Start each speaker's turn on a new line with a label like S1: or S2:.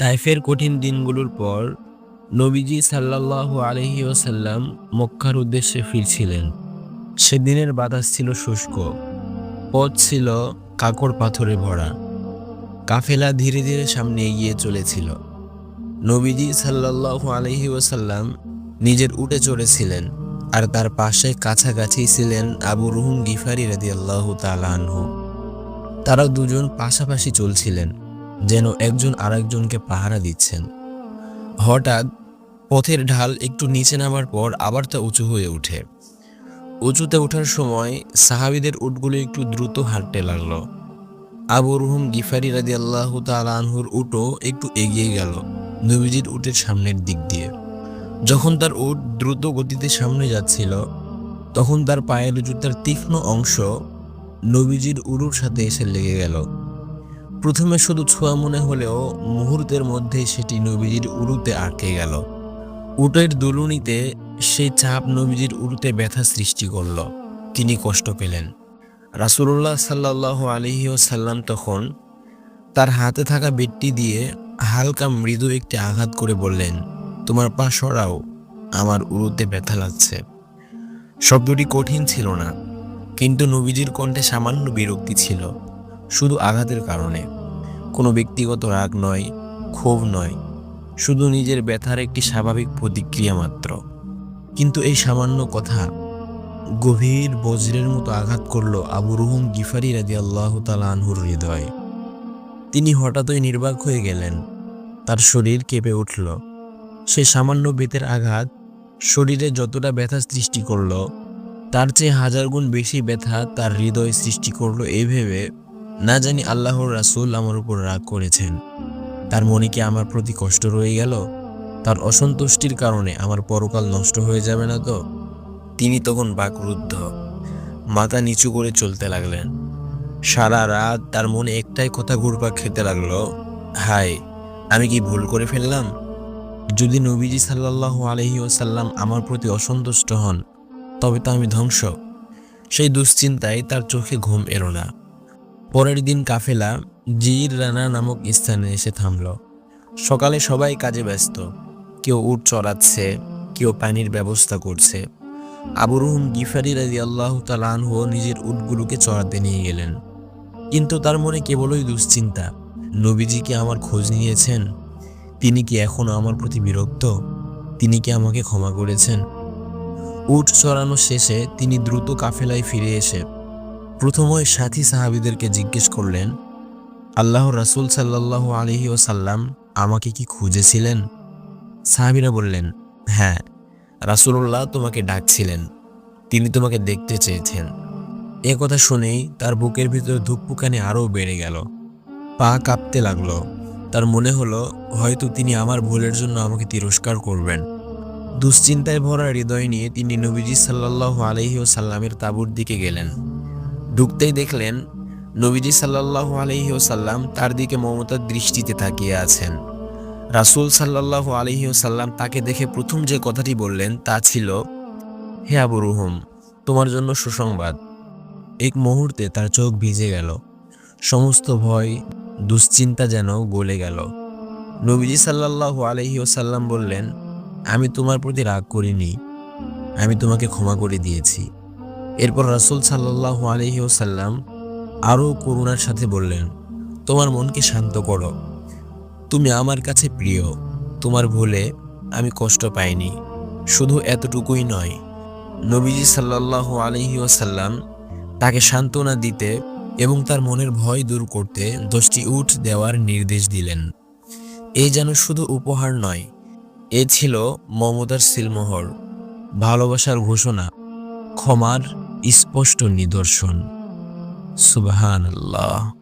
S1: তাইফের কঠিন দিনগুলোর পর নবীজি সাল্লাল্লাহু আলহি ওসাল্লাম মক্কার উদ্দেশ্যে ফিরছিলেন। সেদিনের বাতাস ছিল শুষ্ক, পথ ছিল কাকড় পাথরে ভরা, কাফেলা ধীরে ধীরে সামনে এগিয়ে চলেছিল। নবীজি সাল্লাল্লাহু আলহি ওসাল্লাম নিজের উঠে চড়েছিলেন আর তার পাশে কাছাকাছি ছিলেন আবু রুহুম গিফারি রাদি আল্লাহ তালানহু তারা দুজন পাশাপাশি চলছিলেন। যেন একজন আরেকজনকে পাহারা দিচ্ছেন। হঠাৎ পথের ঢাল একটু নিচে নামার পর আবার তা উঁচু হয়ে ওঠে। উঁচুতে ওঠার সময় সাহাবিদের উটগুলো একটু দ্রুত হাঁটতে লাগল। আবু রুহুম গিফারি রাদি আল্লাহ তালানহুর উটও একটু এগিয়ে গেল নবীজির উটের সামনের দিক দিয়ে। যখন তার উট দ্রুত গতিতে সামনে যাচ্ছিল, তখন তার পায়ের জুতার তীক্ষ্ণ অংশ নবীজির উরুর সাথে এসে লেগে গেল। প্রথমে শুধু ছোঁয়া মনে হলেও মুহূর্তের মধ্যে সেটি নবীজির উরুতে আটকে গেল। উটের দুলুনিতে সেই চাপ নবীজির উরুতে ব্যথা সৃষ্টি করল। তিনি কষ্ট পেলেন। রাসুল্লাহ সাল্লাহ আলহি সাল্লাম তখন তার হাতে থাকা বেটটি দিয়ে হালকা মৃদু একটি আঘাত করে বললেন, তোমার পা সরাও, আমার উরুতে ব্যথা লাগছে। শব্দটি কঠিন ছিল না, কিন্তু নবীজির কণ্ঠে সামান্য বিরক্তি ছিল, শুধু আঘাতের কারণে। কোনো ব্যক্তিগত রাগ নয়, ক্ষোভ নয়, শুধু নিজের ব্যথার একটি স্বাভাবিক প্রতিক্রিয়া মাত্র। কিন্তু এই সামান্য কথা গভীর বজ্রের মতো আঘাত করল আবু রুহুম গিফারি রাজি আল্লাহ আনহুর হৃদয়। তিনি হঠাৎই নির্বাক হয়ে গেলেন। তার শরীর কেঁপে উঠল। সে সামান্য বেতের আঘাত শরীরে যতটা ব্যথা সৃষ্টি করল, তার চেয়ে হাজার গুণ বেশি ব্যথা তার হৃদয় সৃষ্টি করল এই ভেবে না জানি আল্লাহর রাসুল আমার উপর রাগ করেছেন। তার মনে কি আমার প্রতি কষ্ট রয়ে গেল? তার অসন্তুষ্টির কারণে আমার পরকাল নষ্ট হয়ে যাবে না তো? তিনি তখন বাকরুদ্ধ। মাথা নিচু করে চলতে লাগলেন। সারা রাত তার মনে একটাই কথা ঘুরপাক খেতে লাগল। হায়, আমি কি ভুল করে ফেললাম? যদি নবীজি সাল্লাহ আলহি ওসাল্লাম আমার প্রতি অসন্তুষ্ট হন, তবে তো আমি ধ্বংস। সেই দুশ্চিন্তায় তার চোখে ঘুম এলো না। পরের দিন কাফেলা জির রানা নামক স্থানে এসে থামল। সকালে সবাই কাজে ব্যস্ত। কেউ উট চড়াচ্ছে, কেউ পানির ব্যবস্থা করছে। আবু রুহুম গিফারি রাজি আল্লাহ তালানহ নিজের উটগুলোকে চড়াতে নিয়ে গেলেন। কিন্তু তার মনে কেবলই দুশ্চিন্তা, নবীজি কি আমার খোঁজ নিয়েছেন? তিনি কি এখনও আমার প্রতি বিরক্ত? তিনি কি আমাকে ক্ষমা করেছেন? উট চড়ানো শেষে তিনি দ্রুত কাফেলায় ফিরে এসে প্রথমই সাথী সাহাবিদেরকে জিজ্ঞেস করলেন আল্লাহ রাসুল সাল্লাহ আলহি ওসাল্লাম আমাকে কি খুঁজেছিলেন? সাহাবিরা বললেন হ্যাঁ রাসুল্লাহ তোমাকে ডাকছিলেন, তিনি তোমাকে দেখতে চেয়েছেন। এ কথা শুনেই তার বুকের ভিতরে ধুকপুকানি আরও বেড়ে গেল। পা কাঁপতে লাগল। তার মনে হলো, হয়তো তিনি আমার ভুলের জন্য আমাকে তিরস্কার করবেন। দুশ্চিন্তায় ভরা হৃদয় নিয়ে তিনি নবীজি সাল্লাহ আলহি ও সাল্লামের তাঁবুর দিকে গেলেন। ঢুকতেই দেখলেন নবীজি সাল্লাহ আলহি সাল্লাম তার দিকে মমতার দৃষ্টিতে তাকিয়ে আছেন। রাসুল সাল্লাহ আলহি সাল্লাম তাকে দেখে প্রথম যে কথাটি বললেন তা ছিল, হে আবু রুহম, তোমার জন্য সুসংবাদ। এক মুহূর্তে তার চোখ ভিজে গেল। সমস্ত ভয়, দুশ্চিন্তা যেন গলে গেল। নবীজি সাল্লাহ আলহি সাল্লাম বললেন, আমি তোমার প্রতি রাগ করিনি। আমি তোমাকে ক্ষমা করে দিয়েছি। এরপর রাসুল সাল্লাহ আলহি সাল্লাম আরও করুণার সাথে বললেন, তোমার মনকে শান্ত করো। তুমি আমার কাছে প্রিয়। তোমার ভুলে আমি কষ্ট পাইনি। শুধু এতটুকুই নয়, নবীজি সাল্লাহ আলহি সাল্লাম তাকে সান্ত্বনা দিতে এবং তার মনের ভয় দূর করতে দশটি উঠ দেওয়ার নির্দেশ দিলেন। এই যেন শুধু উপহার নয়, এ ছিল মমতার সিলমোহর, ভালোবাসার ঘোষণা, ক্ষমার স্পষ্ট নিদর্শন। সুবহান আল্লাহ